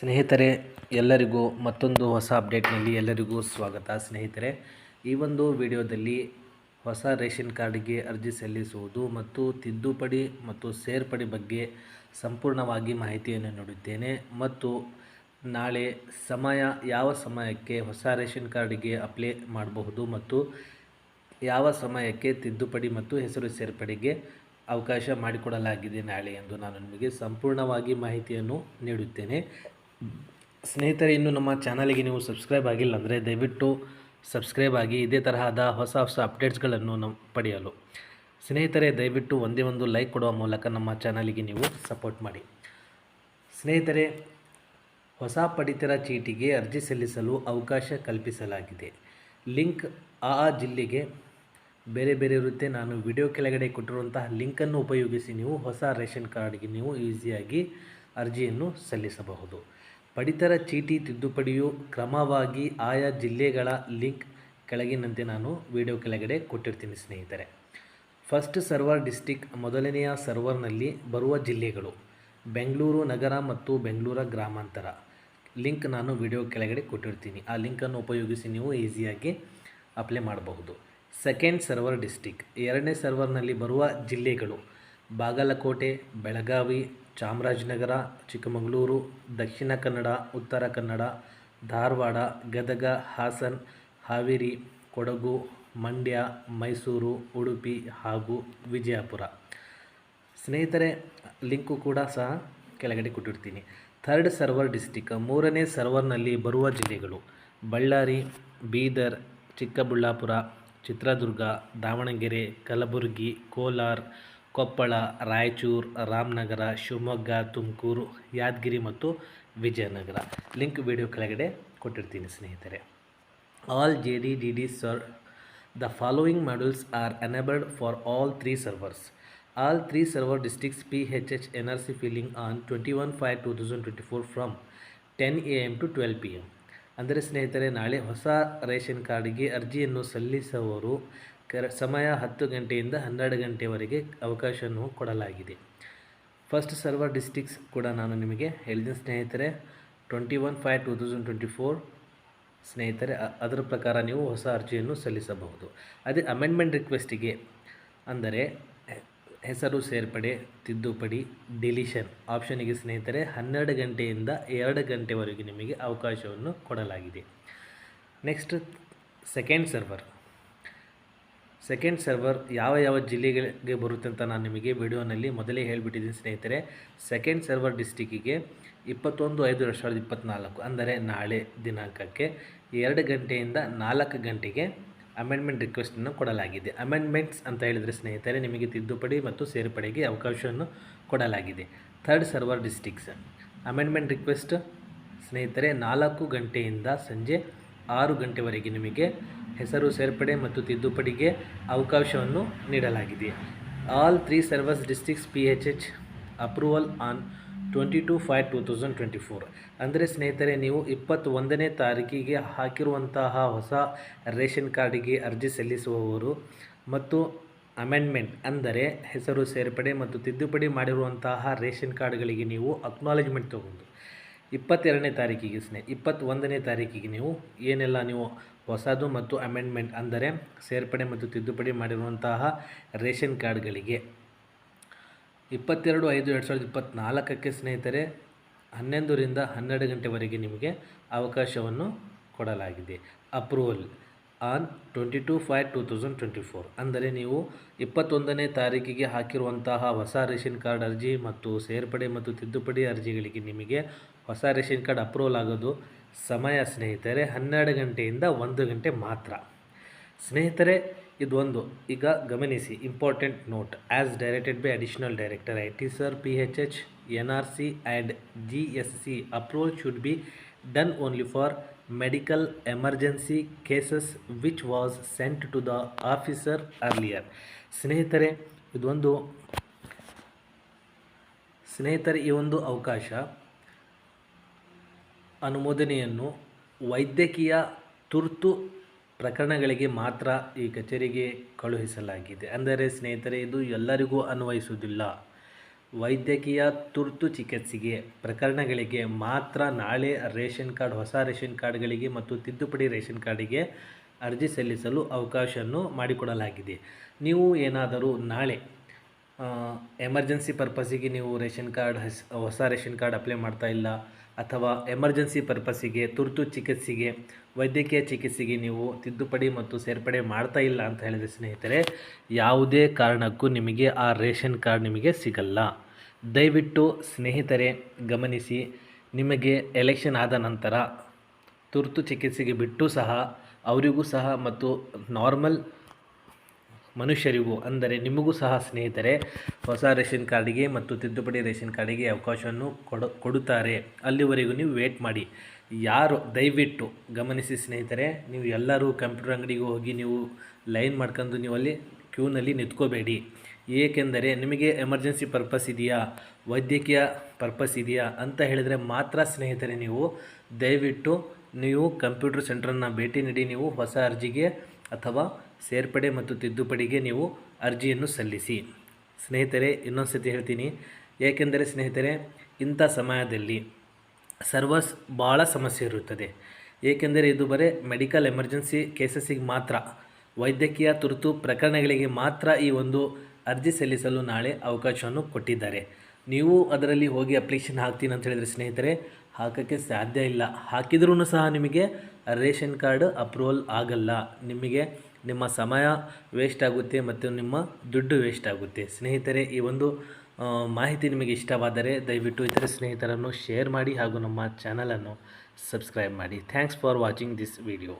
ಸ್ನೇಹಿತರೆ, ಎಲ್ಲರಿಗೂ ಮತ್ತೊಂದು ಹೊಸ ಅಪ್ಡೇಟ್ನಲ್ಲಿ ಎಲ್ಲರಿಗೂ ಸ್ವಾಗತ. ಸ್ನೇಹಿತರೆ, ಈ ಒಂದು ವಿಡಿಯೋದಲ್ಲಿ ಹೊಸ ರೇಷನ್ ಕಾರ್ಡ್ಗೆ ಅರ್ಜಿ ಸಲ್ಲಿಸುವುದು ಮತ್ತು ತಿದ್ದುಪಡಿ ಮತ್ತು ಸೇರ್ಪಡೆ ಬಗ್ಗೆ ಸಂಪೂರ್ಣವಾಗಿ ಮಾಹಿತಿಯನ್ನು ನೀಡುತ್ತೇನೆ ಮತ್ತು ನಾಳೆ ಸಮಯ, ಯಾವ ಸಮಯಕ್ಕೆ ಹೊಸ ರೇಷನ್ ಕಾರ್ಡ್ಗೆ ಅಪ್ಲೈ ಮಾಡಬಹುದು ಮತ್ತು ಯಾವ ಸಮಯಕ್ಕೆ ತಿದ್ದುಪಡಿ ಮತ್ತು ಹೆಸರು ಸೇರ್ಪಡೆಗೆ ಅವಕಾಶ ಮಾಡಿಕೊಡಲಾಗಿದೆ ನಾಳೆ ಎಂದು ನಾನು ನಿಮಗೆ ಸಂಪೂರ್ಣವಾಗಿ ಮಾಹಿತಿಯನ್ನು ನೀಡುತ್ತೇನೆ. ಸ್ನೇಹಿತರೆ, ಇನ್ನು ನಮ್ಮ ಚಾನಲಿಗೆ ನೀವು ಸಬ್ಸ್ಕ್ರೈಬ್ ಆಗಿಲ್ಲ ಅಂದರೆ ದಯವಿಟ್ಟು ಸಬ್ಸ್ಕ್ರೈಬ್ ಆಗಿ ಇದೇ ತರಹದ ಹೊಸ ಹೊಸ ಅಪ್ಡೇಟ್ಸ್ಗಳನ್ನು ನಮ್ಮ ಪಡೆಯಲು. ಸ್ನೇಹಿತರೆ, ದಯವಿಟ್ಟು ಒಂದೇ ಒಂದು ಲೈಕ್ ಕೊಡುವ ಮೂಲಕ ನಮ್ಮ ಚಾನಲಿಗೆ ನೀವು ಸಪೋರ್ಟ್ ಮಾಡಿ. ಸ್ನೇಹಿತರೆ, ಹೊಸ ಪಡಿತರ ಚೀಟಿಗೆ ಅರ್ಜಿ ಸಲ್ಲಿಸಲು ಅವಕಾಶ ಕಲ್ಪಿಸಲಾಗಿದೆ. ಲಿಂಕ್ ಆ ಜಿಲ್ಲೆಗೆ ಬೇರೆ ಬೇರೆ ಇರುತ್ತೆ. ನಾನು ವಿಡಿಯೋ ಕೆಳಗಡೆ ಕೊಟ್ಟಿರುವಂತಹ ಲಿಂಕನ್ನು ಉಪಯೋಗಿಸಿ ನೀವು ಹೊಸ ರೇಷನ್ ಕಾರ್ಡ್ಗೆ ನೀವು ಈಸಿಯಾಗಿ ಅರ್ಜಿಯನ್ನು ಸಲ್ಲಿಸಬಹುದು. ಪಡಿತರ ಚೀಟಿ ತಿದ್ದುಪಡಿಯು ಕ್ರಮವಾಗಿ ಆಯಾ ಜಿಲ್ಲೆಗಳ ಲಿಂಕ್ ಕೆಳಗಿನಂತೆ ನಾನು ವಿಡಿಯೋ ಕೆಳಗಡೆ ಕೊಟ್ಟಿರ್ತೀನಿ ಸ್ನೇಹಿತರೆ. ಫಸ್ಟ್ ಸರ್ವರ್ ಡಿಸ್ಟಿಕ್, ಮೊದಲನೆಯ ಸರ್ವರ್ನಲ್ಲಿ ಬರುವ ಜಿಲ್ಲೆಗಳು ಬೆಂಗಳೂರು ನಗರ ಮತ್ತು ಬೆಂಗಳೂರ ಗ್ರಾಮಾಂತರ. ಲಿಂಕ್ ನಾನು ವಿಡಿಯೋ ಕೆಳಗಡೆ ಕೊಟ್ಟಿರ್ತೀನಿ. ಆ ಲಿಂಕನ್ನು ಉಪಯೋಗಿಸಿ ನೀವು ಈಸಿಯಾಗಿ ಅಪ್ಲೈ ಮಾಡಬಹುದು. ಸೆಕೆಂಡ್ ಸರ್ವರ್ ಡಿಸ್ಟಿಕ್, ಎರಡನೇ ಸರ್ವರ್ನಲ್ಲಿ ಬರುವ ಜಿಲ್ಲೆಗಳು ಬಾಗಲಕೋಟೆ, ಬೆಳಗಾವಿ ಚಾಮರಾಜನಗರ, ಚಿಕ್ಕಮಗಳೂರು, ದಕ್ಷಿಣ ಕನ್ನಡ, ಉತ್ತರ ಕನ್ನಡ, ಧಾರವಾಡ, ಗದಗ, ಹಾಸನ್, ಹಾವೇರಿ, ಕೊಡಗು, ಮಂಡ್ಯ, ಮೈಸೂರು, ಉಡುಪಿ ಹಾಗೂ ವಿಜಯಪುರ. ಸ್ನೇಹಿತರೆ, ಲಿಂಕು ಕೂಡ ಸಹ ಕೆಳಗಡೆ ಕೊಟ್ಟಿರ್ತೀನಿ. ಥರ್ಡ್ ಸರ್ವರ್ ಡಿಸ್ಟಿಕ್, ಮೂರನೇ ಸರ್ವರ್ನಲ್ಲಿ ಬರುವ ಜಿಲ್ಲೆಗಳು. ಬಳ್ಳಾರಿ, ಬೀದರ್, ಚಿಕ್ಕಬಳ್ಳಾಪುರ, ಚಿತ್ರದುರ್ಗ, ದಾವಣಗೆರೆ, ಕಲಬುರಗಿ, ಕೋಲಾರ ಕೊಪ್ಪಳ, ರಾಯಚೂರು, ರಾಮನಗರ, ಶಿವಮೊಗ್ಗ, ತುಮಕೂರು, ಯಾದಗಿರಿ ಮತ್ತು ವಿಜಯನಗರ. ಲಿಂಕ್ ವಿಡಿಯೋ ಕೆಳಗಡೆ ಕೊಟ್ಟಿರ್ತೀನಿ ಸ್ನೇಹಿತರೆ. All J D D D sir, the following modules are enabled for all three servers. All three server districts P H H N R C filing on twenty one five two thousand twenty four from ten A M to twelve P M ಅಂದರೆ ಸ್ನೇಹಿತರೆ, ನಾಳೆ ಹೊಸ ration ಕಾರ್ಡ್ಗೆ ಅರ್ಜಿಯನ್ನು ಸಲ್ಲಿಸುವವರು ಸಮಯ ಹತ್ತು ಗಂಟೆಯಿಂದ ಹನ್ನೆರಡು ಗಂಟೆವರೆಗೆ ಅವಕಾಶವನ್ನು ಕೊಡಲಾಗಿದೆ. ಫಸ್ಟ್ ಸರ್ವರ್ ಡಿಸ್ಟಿಕ್ಸ್ ಕೂಡ ನಾನು ನಿಮಗೆ ಹೇಳಿದ್ದೀನಿ ಸ್ನೇಹಿತರೆ, twenty one five two thousand twenty four. ಸ್ನೇಹಿತರೆ ಅದರ ಪ್ರಕಾರ ನೀವು ಹೊಸ ಅರ್ಜಿಯನ್ನು ಸಲ್ಲಿಸಬಹುದು. ಅದೇ ಅಮೆಂಡ್ಮೆಂಟ್ ರಿಕ್ವೆಸ್ಟಿಗೆ ಅಂದರೆ ಹೆಸರು ಸೇರ್ಪಡೆ, ತಿದ್ದುಪಡಿ, ಡಿಲಿಷನ್ ಆಪ್ಷನಿಗೆ ಸ್ನೇಹಿತರೆ, ಹನ್ನೆರಡು ಗಂಟೆಯಿಂದ ಎರಡು ಗಂಟೆವರೆಗೆ ನಿಮಗೆ ಅವಕಾಶವನ್ನು ಕೊಡಲಾಗಿದೆ. Next, second server. Second server ಯಾವ ಯಾವ ಜಿಲ್ಲೆಗಳಿಗೆ ಬರುತ್ತೆ ಅಂತ ನಾನು ನಿಮಗೆ ವಿಡಿಯೋನಲ್ಲಿ ಮೊದಲೇ ಹೇಳಿಬಿಟ್ಟಿದ್ದೀನಿ ಸ್ನೇಹಿತರೆ. ಸೆಕೆಂಡ್ ಸರ್ವರ್ ಡಿಸ್ಟಿಕ್ಕಿಗೆ ಇಪ್ಪತ್ತೊಂದು ಐದು ಎರಡು ಸಾವಿರದ ಇಪ್ಪತ್ತ್ನಾಲ್ಕು ಅಂದರೆ ನಾಳೆ ದಿನಾಂಕಕ್ಕೆ ಎರಡು ಗಂಟೆಯಿಂದ ನಾಲ್ಕು ಗಂಟೆಗೆ ಅಮೆಂಡ್ಮೆಂಟ್ ರಿಕ್ವೆಸ್ಟನ್ನು ಕೊಡಲಾಗಿದೆ. ಅಮೆಂಡ್ಮೆಂಟ್ಸ್ ಅಂತ ಹೇಳಿದರೆ ಸ್ನೇಹಿತರೆ, ನಿಮಗೆ ತಿದ್ದುಪಡಿ ಮತ್ತು ಸೇರ್ಪಡೆಗೆ ಅವಕಾಶವನ್ನು ಕೊಡಲಾಗಿದೆ. Third server districts amendment request ಸ್ನೇಹಿತರೆ, ನಾಲ್ಕು ಗಂಟೆಯಿಂದ ಸಂಜೆ ಆರು ಗಂಟೆವರೆಗೆ ನಿಮಗೆ ಹೆಸರು, ಸೇರ್ಪಡೆ ಮತ್ತು ತಿದ್ದುಪಡಿಗೆ ಅವಕಾಶವನ್ನು ನೀಡಲಾಗಿದೆ. All three servers districts P H H approval on twenty two five two thousand twenty four. ಅಂದರೆ ಸ್ನೇಹಿತರೆ, ನೀವು ಇಪ್ಪತ್ತೊಂದನೇ ತಾರೀಕಿಗೆ ಹಾಕಿರುವಂತಹ ಹೊಸ ರೇಷನ್ ಕಾರ್ಡಿಗೆ ಅರ್ಜಿ ಸಲ್ಲಿಸುವವರು ಮತ್ತು ಅಮೆಂಡ್ಮೆಂಟ್, ಅಂದರೆ ಹೆಸರು ಸೇರ್ಪಡೆ ಮತ್ತು ತಿದ್ದುಪಡಿ ಮಾಡಿರುವಂತಹ ರೇಷನ್ ಕಾರ್ಡ್ಗಳಿಗೆ ನೀವು ಅಕ್ನಾಲೇಜ್ಮೆಂಟ್ ತಗೊಂಡು, ಇಪ್ಪತ್ತೆರಡನೇ ತಾರೀಕಿಗೆ ಸ್ನೇ, ಇಪ್ಪತ್ತೊಂದನೇ ತಾರೀಕಿಗೆ ನೀವು ಏನೆಲ್ಲ ನೀವು ಹೊಸದು ಮತ್ತು ಅಮೆಂಡ್ಮೆಂಟ್ ಅಂದರೆ ಸೇರ್ಪಡೆ ಮತ್ತು ತಿದ್ದುಪಡಿ ಮಾಡಿರುವಂತಹ ರೇಷನ್ ಕಾರ್ಡ್ಗಳಿಗೆ ಇಪ್ಪತ್ತೆರಡು ಐದು ಎರಡು ಸಾವಿರದ ಇಪ್ಪತ್ತ್ನಾಲ್ಕಕ್ಕೆ ಸ್ನೇಹಿತರೆ, ಹನ್ನೊಂದರಿಂದ ಹನ್ನೆರಡು ಗಂಟೆವರೆಗೆ ನಿಮಗೆ ಅವಕಾಶವನ್ನು ಕೊಡಲಾಗಿದೆ. Approval on twenty two five two thousand twenty four. ಅಂದರೆ ನೀವು ಇಪ್ಪತ್ತೊಂದನೇ ತಾರೀಕಿಗೆ ಹಾಕಿರುವಂತಹ ಹೊಸ ರೇಷನ್ ಕಾರ್ಡ್ ಅರ್ಜಿ ಮತ್ತು ಸೇರ್ಪಡೆ ಮತ್ತು ತಿದ್ದುಪಡಿ ಅರ್ಜಿಗಳಿಗೆ ನಿಮಗೆ ಹೊಸ ರೇಷನ್ ಕಾರ್ಡ್ ಅಪ್ರೂವಲ್ ಆಗೋದು ಸಮಯ ಸ್ನೇಹಿತರೆ, ಹನ್ನೆರಡು ಗಂಟೆಯಿಂದ ಒಂದು ಗಂಟೆ ಮಾತ್ರ. ಸ್ನೇಹಿತರೆ ಇದೊಂದು. ಈಗ ಗಮನಿಸಿ important note as directed by additional director I T sir P H H N R C and G S C approval should be done only for medical emergency cases which was sent to the officer earlier ಸ್ನೇಹಿತರೆ, ಇದೊಂದು ಸ್ನೇಹಿತರೆ, ಈ ಒಂದು ಅವಕಾಶ ಅನುಮೋದನೆಯನ್ನು ವೈದ್ಯಕೀಯ ತುರ್ತು ಪ್ರಕರಣಗಳಿಗೆ ಮಾತ್ರ ಈ ಕಚೇರಿಗೆ ಕಳುಹಿಸಲಾಗಿದೆ. ಅಂದರೆ ಸ್ನೇಹಿತರೆ, ಇದು ಎಲ್ಲರಿಗೂ ಅನ್ವಯಿಸುವುದಿಲ್ಲ. ವೈದ್ಯಕೀಯ ತುರ್ತು ಚಿಕಿತ್ಸೆಗೆ ಪ್ರಕರಣಗಳಿಗೆ ಮಾತ್ರ ನಾಳೆ ರೇಷನ್ ಕಾರ್ಡ್, ಹೊಸ ರೇಷನ್ ಕಾರ್ಡ್ಗಳಿಗೆ ಮತ್ತು ತಿದ್ದುಪಡಿ ರೇಷನ್ ಕಾರ್ಡಿಗೆ ಅರ್ಜಿ ಸಲ್ಲಿಸಲು ಅವಕಾಶವನ್ನು ಮಾಡಿಕೊಡಲಾಗಿದೆ. ನೀವು ಏನಾದರೂ ನಾಳೆ ಎಮರ್ಜೆನ್ಸಿ ಪರ್ಪಸ್ಸಿಗೆ ನೀವು ರೇಷನ್ ಕಾರ್ಡ್, ಹೊಸ ರೇಷನ್ ಕಾರ್ಡ್ ಅಪ್ಲೈ ಮಾಡ್ತಾ ಇಲ್ಲ ಅಥವಾ ಎಮರ್ಜೆನ್ಸಿ ಪರ್ಪಸ್ಸಿಗೆ, ತುರ್ತು ಚಿಕಿತ್ಸೆಗೆ, ವೈದ್ಯಕೀಯ ಚಿಕಿತ್ಸೆಗೆ ನೀವು ತಿದ್ದುಪಡಿ ಮತ್ತು ಸೇರ್ಪಡೆ ಮಾಡ್ತಾ ಇಲ್ಲ ಅಂತ ಹೇಳಿದರೆ ಸ್ನೇಹಿತರೆ, ಯಾವುದೇ ಕಾರಣಕ್ಕೂ ನಿಮಗೆ ಆ ರೇಷನ್ ಕಾರ್ಡ್ ನಿಮಗೆ ಸಿಗಲ್ಲ. ದಯವಿಟ್ಟು ಸ್ನೇಹಿತರೆ, ಗಮನಿಸಿ, ನಿಮಗೆ ಎಲೆಕ್ಷನ್ ಆದ ನಂತರ ತುರ್ತು ಚಿಕಿತ್ಸೆಗೆ ಬಿಟ್ಟು ಸಹ, ಅವರಿಗೂ ಸಹ ಮತ್ತು ನಾರ್ಮಲ್ ಮನುಷ್ಯರಿಗೂ, ಅಂದರೆ ನಿಮಗೂ ಸಹ ಸ್ನೇಹಿತರೆ, ಹೊಸ ರೇಷನ್ ಕಾರ್ಡಿಗೆ ಮತ್ತು ತಿದ್ದುಪಡಿ ರೇಷನ್ ಕಾರ್ಡಿಗೆ ಅವಕಾಶವನ್ನು ಕೊಡ, ಕೊಡುತ್ತಾರೆ. ಅಲ್ಲಿವರೆಗೂ ನೀವು ವೇಟ್ ಮಾಡಿ. ಯಾರು, ದಯವಿಟ್ಟು ಗಮನಿಸಿ ಸ್ನೇಹಿತರೆ, ನೀವು ಎಲ್ಲರೂ ಕಂಪ್ಯೂಟರ್ ಅಂಗಡಿಗೆ ಹೋಗಿ ನೀವು ಲೈನ್ ಮಾಡ್ಕೊಂಡು ನೀವು ಅಲ್ಲಿ ಕ್ಯೂನಲ್ಲಿ ನಿಂತ್ಕೋಬೇಡಿ. ಏಕೆಂದರೆ ನಿಮಗೆ ಎಮರ್ಜೆನ್ಸಿ ಪರ್ಪಸ್ ಇದೆಯಾ? ವೈದ್ಯಕೀಯ ಪರ್ಪಸ್ ಇದೆಯಾ? ಅಂತ ಹೇಳಿದರೆ ಮಾತ್ರ ಸ್ನೇಹಿತರೆ ನೀವು ದಯವಿಟ್ಟು ನೀವು ಕಂಪ್ಯೂಟರ್ ಸೆಂಟ್ರನ್ನು ಭೇಟಿ ನೀಡಿ, ನೀವು ಹೊಸ ಅರ್ಜಿಗೆ ಅಥವಾ ಸೇರ್ಪಡೆ ಮತ್ತು ತಿದ್ದುಪಡಿಗೆ ನೀವು ಅರ್ಜಿಯನ್ನು ಸಲ್ಲಿಸಿ. ಸ್ನೇಹಿತರೆ, ಇನ್ನೊಂದು ಸತಿ ಹೇಳ್ತೀನಿ. ಏಕೆಂದರೆ ಸ್ನೇಹಿತರೆ, ಇಂಥ ಸಮಯದಲ್ಲಿ ಸರ್ವಸ್ ಭಾಳ ಸಮಸ್ಯೆ ಇರುತ್ತದೆ. ಏಕೆಂದರೆ ಇದು ಬರೀ ಮೆಡಿಕಲ್ ಎಮರ್ಜೆನ್ಸಿ ಕೇಸಸ್ಸಿಗೆ ಮಾತ್ರ, ವೈದ್ಯಕೀಯ ತುರ್ತು ಪ್ರಕರಣಗಳಿಗೆ ಮಾತ್ರ ಈ ಒಂದು ಅರ್ಜಿ ಸಲ್ಲಿಸಲು ನಾಳೆ ಅವಕಾಶವನ್ನು ಕೊಟ್ಟಿದ್ದಾರೆ. ನೀವು ಅದರಲ್ಲಿ ಹೋಗಿ ಅಪ್ಲಿಕೇಶನ್ ಹಾಕ್ತೀನಿ ಅಂತ ಹೇಳಿದರೆ ಸ್ನೇಹಿತರೆ, ಹಾಕೋಕ್ಕೆ ಸಾಧ್ಯ ಇಲ್ಲ. ಹಾಕಿದ್ರೂ ಸಹ ನಿಮಗೆ ರೇಷನ್ ಕಾರ್ಡ್ ಅಪ್ರೂವಲ್ ಆಗಲ್ಲ. ನಿಮಗೆ ನಿಮ್ಮ ಸಮಯ ವೇಸ್ಟ್ ಆಗುತ್ತೆ ಮತ್ತು ನಿಮ್ಮ ದುಡ್ಡು ವೇಸ್ಟ್ ಆಗುತ್ತೆ. ಸ್ನೇಹಿತರೆ, ಈ ಒಂದು ಮಾಹಿತಿ ನಿಮಗೆ ಇಷ್ಟವಾದರೆ ದಯವಿಟ್ಟು ಇತರ ಸ್ನೇಹಿತರನ್ನು ಶೇರ್ ಮಾಡಿ ಹಾಗೂ ನಮ್ಮ ಚಾನಲನ್ನು ಸಬ್ಸ್ಕ್ರೈಬ್ ಮಾಡಿ. Thanks for watching this video